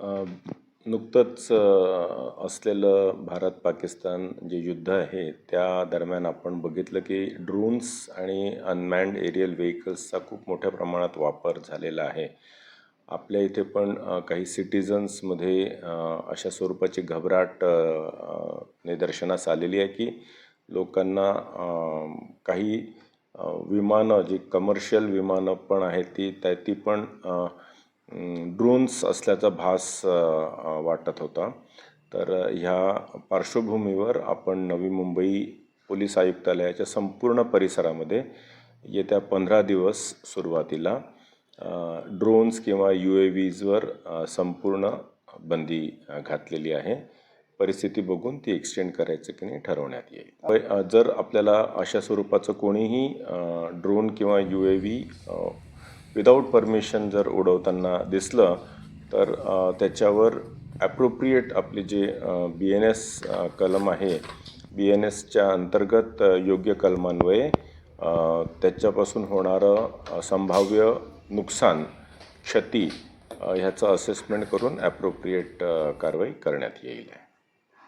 नुकतंच असलेलं भारत पाकिस्तान जे युद्ध आहे त्या दरम्यान आपण बघितलं की ड्रोन्स आणि अनमॅन्ड एरियल व्हेकल्सचा खूप मोठ्या प्रमाणात वापर झालेला आहे. आपल्या इथे पण काही सिटिझन्समध्ये अशा स्वरूपाची घबराट निदर्शनास आलेली आहे की लोकांना काही विमानं जी कमर्शियल विमानं पण आहेत ती त्या ती पण ड्रोन्स असल्याचा भास वाटत होता. तर ह्या पार्श्वभूमीवर आपण नवी मुंबई पोलीस आयुक्तालयाच्या संपूर्ण परिसरामध्ये येत्या पंधरा दिवस सुरुवातीला ड्रोन्स किंवा यू ए व्हीजवर संपूर्ण बंदी घातलेली आहे. परिस्थिती बघून ती एक्सटेंड करायचं की नाही ठरवण्यात येईल. प- जर आपल्याला अशा स्वरूपाचं कोणीही ड्रोन किंवा U A V without permission जर उडवताना दिसलं तर त्याच्यावर ॲप्रोप्रिएट आपले जे बी एन एस कलम आहे बी एन एसच्या अंतर्गत योग्य कलमान्वये त्याच्यापासून होणारं संभाव्य नुकसान क्षती ह्याचं असेसमेंट करून ॲप्रोप्रिएट कारवाई करण्यात येईल.